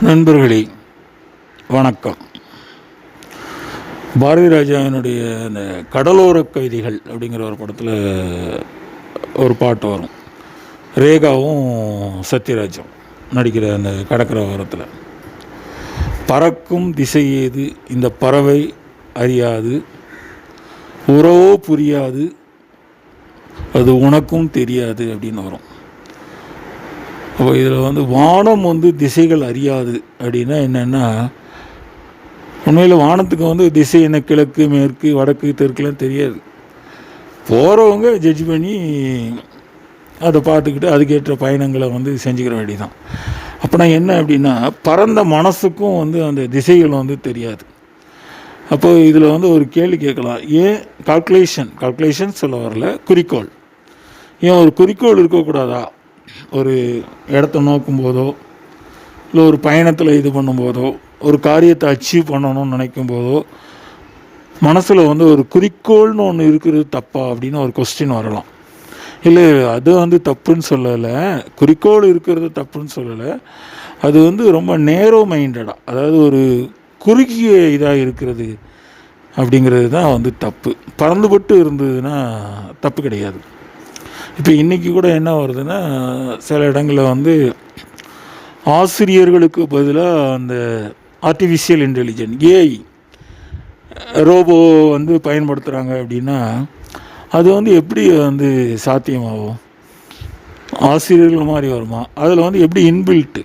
நண்பர்களே வணக்கம். பாரதி ராஜாவினுடைய அந்த கடலோர கவிதைகள் அப்படிங்கிற ஒரு படத்தில் ஒரு பாட்டு வரும். ரேகாவும் சத்யராஜும் நடிக்கிற அந்த கடற்கரை ஓரத்தில். பறக்கும் திசை ஏது இந்த பறவை அறியாது. உறவோ புரியாது. அது உனக்கும் தெரியாது அப்படின்னு வரும். அப்போ இதில் வந்து வானம் வந்து திசைகள் அறியாது. அப்படின்னா என்னென்னா உண்மையில் வானத்துக்கு வந்து திசை என்ன கிழக்கு மேற்கு வடக்கு தெற்குலாம் தெரியாது. போகிறவங்க ஜட்ஜ் பண்ணி அதை பார்த்துக்கிட்டு அதுக்கேற்ற பயணங்களை வந்து செஞ்சுக்கிற வேண்டியதான் அப்போனா என்ன அப்படின்னா பரந்த மனசுக்கும் வந்து அந்த திசைகள் வந்து தெரியாது. அப்போது இதில் வந்து ஒரு கேள்வி கேட்கலாம். ஏன் கால்குலேஷன் கால்குலேஷன் சொல்ல வரல. குறிக்கோள். ஏன் ஒரு குறிக்கோள் இருக்கக்கூடாதா? ஒரு இடத்த நோக்கும்போதோ இல்லை ஒரு பயணத்தில் இது பண்ணும்போதோ ஒரு காரியத்தை அச்சீவ் பண்ணணும்னு நினைக்கும் போதோ மனசில் வந்து ஒரு குறிக்கோள்னு ஒன்று இருக்கிறது தப்பா அப்படின்னு ஒரு கொஸ்டின் வரலாம். இல்லை அது வந்து தப்புன்னு சொல்லலை. குறிக்கோள் இருக்கிறது தப்புன்னு சொல்லலை. அது வந்து ரொம்ப நேரோ மைண்டடாக அதாவது ஒரு குறுகிய இதாக இருக்கிறது அப்படிங்கிறது தான் வந்து தப்பு. பறந்துபட்டு இருந்ததுன்னா தப்பு கிடையாது. இப்போ இன்றைக்கி கூட என்ன வருதுன்னா சில இடங்களில் வந்து ஆசிரியர்களுக்கு பதிலாக அந்த ஆர்டிஃபிஷியல் இன்டெலிஜென்ட் ஏஐ ரோபோ வந்து பயன்படுத்துகிறாங்க அப்படின்னா அது வந்து எப்படி வந்து சாத்தியமாகும்? ஆசிரியர்கள் மாதிரி வருமா? அதில் வந்து எப்படி இன்பில்ட்டு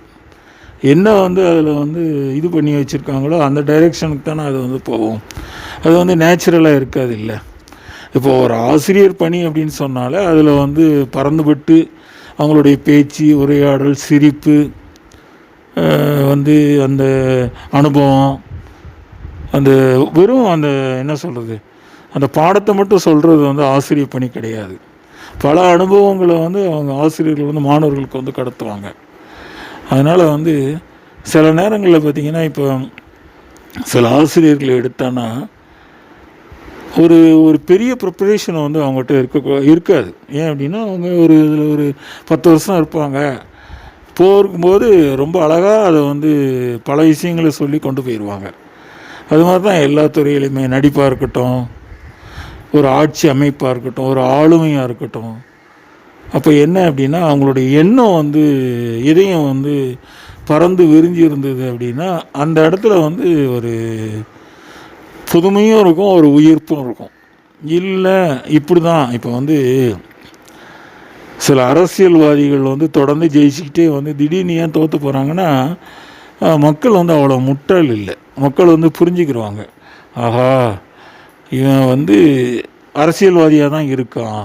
என்ன வந்து அதில் வந்து இது பண்ணி வச்சுருக்காங்களோ அந்த டைரெக்ஷனுக்கு தானே அது வந்து போகும். அது வந்து நேச்சுரலாக இருக்காது இல்லை. இப்போ ஒரு ஆசிரியர் பணி அப்படின்னு சொன்னாலே அதில் வந்து பறந்துபட்டு அவங்களுடைய பேச்சு உரையாடல் சிரிப்பு வந்து அந்த அனுபவம் அந்த வெறும் அந்த என்ன சொல்கிறது அந்த பாடத்தை மட்டும் சொல்கிறது வந்து ஆசிரியர் பணி கிடையாது. பல அனுபவங்களை வந்து அவங்க ஆசிரியர்கள் வந்து மாணவர்களுக்கு வந்து கடத்துவாங்க. அதனால் வந்து சில நேரங்களில் பார்த்திங்கன்னா இப்போ சில ஆசிரியர்களை எடுத்தான்னா ஒரு ஒரு பெரிய ப்ரிப்பரேஷன் வந்து அவங்ககிட்ட இருக்க இருக்காது. ஏன் அப்படின்னா அவங்க ஒரு இதில் ஒரு பத்து வருஷம் இருப்பாங்க. போகும்போது ரொம்ப அழகாக அதை வந்து பல விஷயங்களை சொல்லி கொண்டு போயிடுவாங்க அது மாதிரி தான் எல்லா துறையிலையுமே நடிப்பாக இருக்கட்டும் ஒரு ஆட்சி அமைப்பாக இருக்கட்டும் ஒரு ஆளுமையாக இருக்கட்டும். அப்போ என்ன அப்படின்னா அவங்களுடைய எண்ணம் வந்து இதயம் வந்து பறந்து விரிஞ்சு இருந்தது அப்படின்னா அந்த இடத்துல வந்து ஒரு புதுமையும் இருக்கும் ஒரு உயிர்ப்பும் இருக்கும். இல்லை இப்படி தான் இப்போ வந்து சில அரசியல்வாதிகள் வந்து தொடர்ந்து ஜெயிச்சுக்கிட்டே வந்து திடீர்னு ஏன் தோற்று போகிறாங்கன்னா மக்கள் வந்து அவ்வளோ முட்டாள் இல்லை. மக்கள் வந்து புரிஞ்சுக்கிடுவாங்க ஆஹா இவன் வந்து அரசியல்வாதியாக தான் இருக்கான்.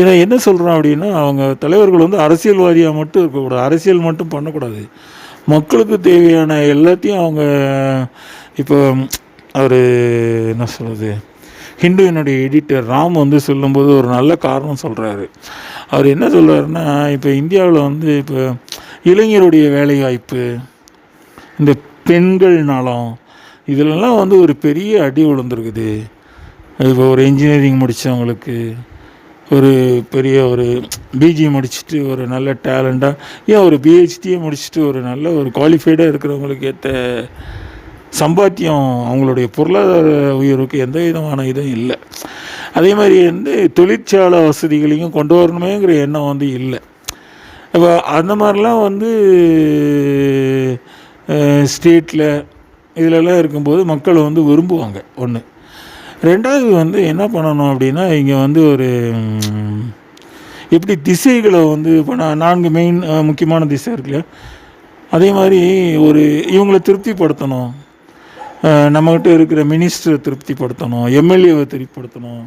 இதை என்ன சொல்கிறான் அப்படின்னா அவங்க தலைவர்கள் வந்து அரசியல்வாதியாக மட்டும் இருக்கக்கூடாது. அரசியல் மட்டும் பண்ணக்கூடாது. மக்களுக்கு தேவையான எல்லாத்தையும் அவங்க இப்போ அவர் என்ன சொல்கிறது ஹிந்துவினுடைய எடிட்டர் ராம் வந்து சொல்லும்போது ஒரு நல்ல காரணம் சொல்கிறாரு அவர் என்ன சொல்கிறாருன்னா இப்போ இந்தியாவில் வந்து இப்போ இளைஞருடைய வேலைவாய்ப்பு இந்த பெண்கள் நலம் இதிலெல்லாம் வந்து ஒரு பெரிய அடி விழுந்திருக்குது இப்போ ஒரு இன்ஜினியரிங் முடித்தவங்களுக்கு ஒரு பெரிய ஒரு பிஜி முடிச்சுட்டு ஒரு நல்ல டேலண்ட்டாக ஏன் ஒரு பிஹெச்டியை முடிச்சுட்டு ஒரு நல்ல ஒரு குவாலிஃபைடாக இருக்கிறவங்களுக்கு ஏற்ற சம்பாத்தியம் அவங்களுடைய பொருளாதார உயர்வுக்கு எந்த விதமான இதுவும் இல்லை. அதே மாதிரி வந்து தொழிற்சாலை வசதிகளையும் கொண்டு வரணுமேங்கிற எண்ணம் வந்து இல்லை. இப்போ அந்த மாதிரிலாம் வந்து ஸ்டேட்டில் இதிலெல்லாம் இருக்கும்போது மக்கள் வந்து விரும்புவாங்க ஒன்று ரெண்டாவது வந்து என்ன பண்ணணும் அப்படின்னா இங்கே வந்து ஒரு எப்படி திசைகளை வந்து இப்போ நான் நான்கு மெயின் முக்கியமான திசை இருக்கு இல்லையா? அதே மாதிரி ஒரு இவங்களை திருப்திப்படுத்தணும். நம்மகிட்ட இருக்கிற மினிஸ்டரை திருப்திப்படுத்தணும் எம்எல்ஏவை திருப்திப்படுத்தணும்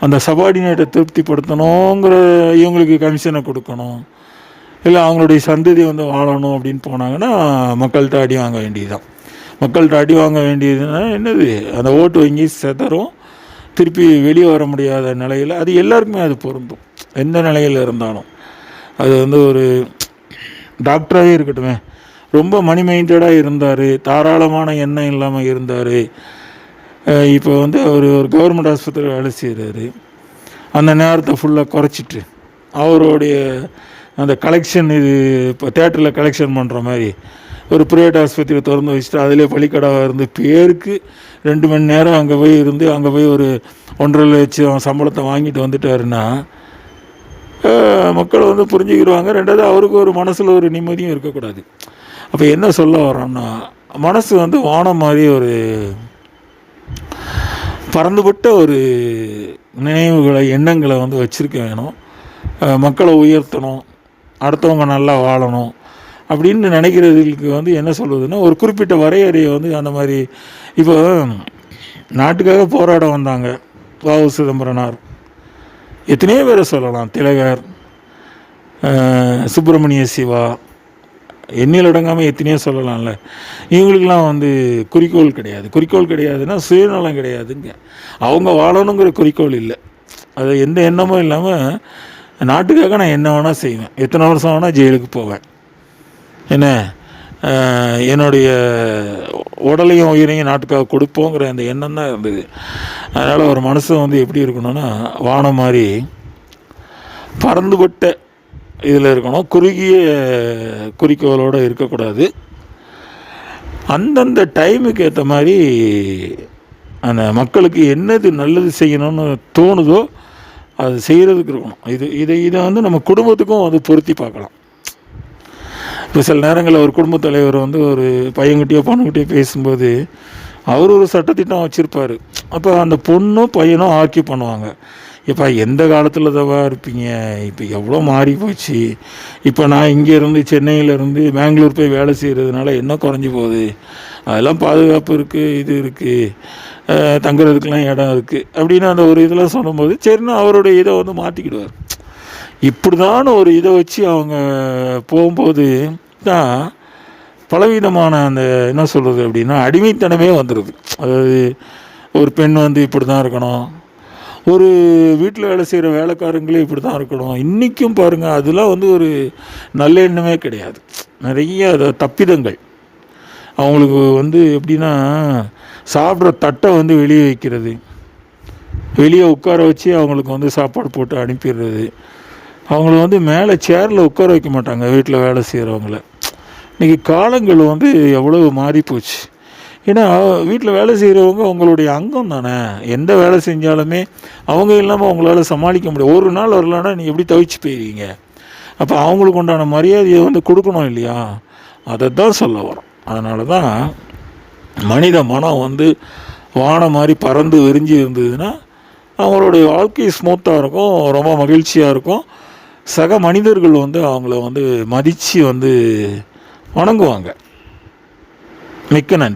அந்த சபார்டினேட்டை திருப்திப்படுத்தணுங்கிற இவங்களுக்கு கமிஷனை கொடுக்கணும். இல்லை அவங்களுடைய சந்ததி வந்து வாழணும் அப்படின்னு போனாங்கன்னா மக்கள்கிட்ட அடி வாங்க வேண்டியதுதான். மக்கள்கிட்ட அடி வாங்க வேண்டியதுன்னா என்னது? அந்த ஓட்டு வாங்கி செதறும் திருப்பி வெளியே வர முடியாத நிலையில் அது எல்லாருக்குமே அது பொருந்தும். எந்த நிலையில் இருந்தாலும். அது வந்து ஒரு டாக்டராகவே இருக்கட்டுமே. ரொம்ப மணி மைண்டடாக இருந்தார் தாராளமான எண்ணம் இல்லாமல் இருந்தார். இப்போ வந்து அவர் ஒரு கவர்மெண்ட் ஆஸ்பத்திரியில் வேலை செய்கிறாரு அந்த நேரத்தை ஃபுல்லாக குறைச்சிட்டு அவருடைய அந்த கலெக்ஷன் இது இப்போ தேட்டரில் கலெக்ஷன் பண்ணுற மாதிரி ஒரு ப்ரைவேட் ஆஸ்பத்திரி திறந்து வச்சுட்டு அதிலே பள்ளிக்கடாவாக இருந்து பேருக்கு ரெண்டு மணி நேரம் அங்கே போய் இருந்து அங்கே போய் ஒரு ஒன்றரை லட்சம் சம்பளத்தை வாங்கிட்டு வந்துட்டாருன்னா மக்கள் வந்து புரிஞ்சுக்கிடுவாங்க. ரெண்டாவது அவருக்கு ஒரு மனசில் ஒரு நிம்மதியும் இருக்கக்கூடாது. அப்போ என்ன சொல்ல வரோன்னா மனசு வந்து வானம் மாதிரி ஒரு பறந்துபட்ட ஒரு நினைவுகளை எண்ணங்களை வந்து வச்சுருக்க வேணும். மக்களை உயர்த்தணும் அடுத்தவங்க நல்லா வாழணும் அப்படின்னு நினைக்கிறதுக்கு வந்து என்ன சொல்வதுன்னா ஒரு குறிப்பிட்ட வரையறையை வந்து அந்த மாதிரி இப்போ நாட்டுக்காக போராட வந்தாங்க வாவு சிதம்பரனார். எத்தனையோ பேரை சொல்லலாம். திலகர் சுப்பிரமணிய சிவா எண்ணில் அடங்காமல் எத்தனையோ சொல்லலாம்ல. இவங்களுக்கெல்லாம் வந்து குறிக்கோள் கிடையாது. குறிக்கோள் கிடையாதுன்னா சுயநலம் கிடையாதுங்க. அவங்க வாழணுங்கிற குறிக்கோள் இல்லை. அது எந்த எண்ணமும் இல்லாமல் நாட்டுக்காக நான் என்ன வேணால் செய்வேன். எத்தனை வருஷம் வேணால் ஜெயிலுக்கு போவேன். என்ன? என்னுடைய உடலையும் உயிரையும் நாட்டுக்காக கொடுப்போங்கிற அந்த எண்ணம் தான் இருந்தது. அதனால் ஒரு மனசு வந்து எப்படி இருக்கணும்னா வானம் மாதிரி பறந்துபட்ட இதில் இருக்கணும். குறுகிய குறிக்கோளோடு இருக்கக்கூடாது. அந்தந்த டைமுக்கு ஏற்ற மாதிரி அந்த மக்களுக்கு என்னது நல்லது செய்யணும்னு தோணுதோ அது செய்கிறதுக்கு இருக்கணும். இது இதை இதை வந்து நம்ம குடும்பத்துக்கும் வந்து பொருத்தி பார்க்கலாம். இப்போ சில நேரங்களில் ஒரு குடும்பத் தலைவர் வந்து ஒரு பையன்கிட்டயோ பொண்ணுக்கிட்டயோ பேசும்போது அவர் ஒரு சட்டத்திட்டம் வச்சுருப்பார். அப்போ அந்த பொண்ணும் பையனும் ஆக்கி பண்ணுவாங்க. இப்போ எந்த காலத்தில் தவா இருப்பீங்க இப்போ எவ்வளோ மாறி போச்சு. இப்போ நான் இங்கேருந்து சென்னையிலேருந்து பெங்களூர் போய் வேலை செய்கிறதுனால என்ன குறைஞ்சி போகுது? அதெல்லாம் பாதுகாப்பு இருக்குது இது இருக்குது தங்குறதுக்கெலாம் இடம் இருக்குது அப்படின்னு அந்த ஒரு இதெல்லாம் சொல்லும்போது சரின்னு அவருடைய இதை வந்து மாற்றிக்கிடுவார் இப்படிதான் ஒரு இதை வச்சு அவங்க போகும்போது தான் பலவிதமான அந்த என்ன சொல்கிறது அப்படின்னா அடிமைத்தனமே வந்துடுது அதாவது ஒரு பெண் வந்து இப்படி தான் இருக்கணும். ஒரு வீட்டில் வேலை செய்கிற வேலைக்காரங்களே இப்படி தான் இருக்கணும். இன்றைக்கும் பாருங்கள் அதெல்லாம் வந்து ஒரு நல்ல எண்ணமே கிடையாது. நிறைய தப்பிதங்கள். அவங்களுக்கு வந்து எப்படின்னா சாப்பிட்ற தட்டை வந்து வெளியே வைக்கிறது. வெளியே உட்கார வச்சு அவங்களுக்கு வந்து சாப்பாடு போட்டு அனுப்பிடுறது. அவங்கள வந்து மேலே சேரில் உட்கார வைக்க மாட்டாங்க வீட்டில் வேலை செய்கிறவங்கள. இன்றைக்கி காலங்கள் வந்து எவ்வளவு மாறி போச்சு ஏன்னா வீட்டில் வேலை செய்கிறவங்க உங்களுடைய அங்கம் தானே? எந்த வேலை செஞ்சாலுமே அவங்க இல்லாமல் அவங்களால சமாளிக்க முடியும் ஒரு நாள் வரலன்னா நீ எப்படி தவிச்சு போயிருவீங்க? அப்போ அவங்களுக்கு உண்டான மரியாதையை வந்து கொடுக்கணும் இல்லையா? அதை தான் சொல்ல வரோம். அதனால தான் மனித மனம் வந்து வானம் மாதிரி பறந்து விரிஞ்சு இருந்ததுன்னா அவங்களுடைய வாழ்க்கை ஸ்மூத்தாக இருக்கும் ரொம்ப மகிழ்ச்சியாக இருக்கும். சக மனிதர்கள் வந்து அவங்கள வந்து மதித்து வந்து வணங்குவாங்க. மிக்க நன்றி.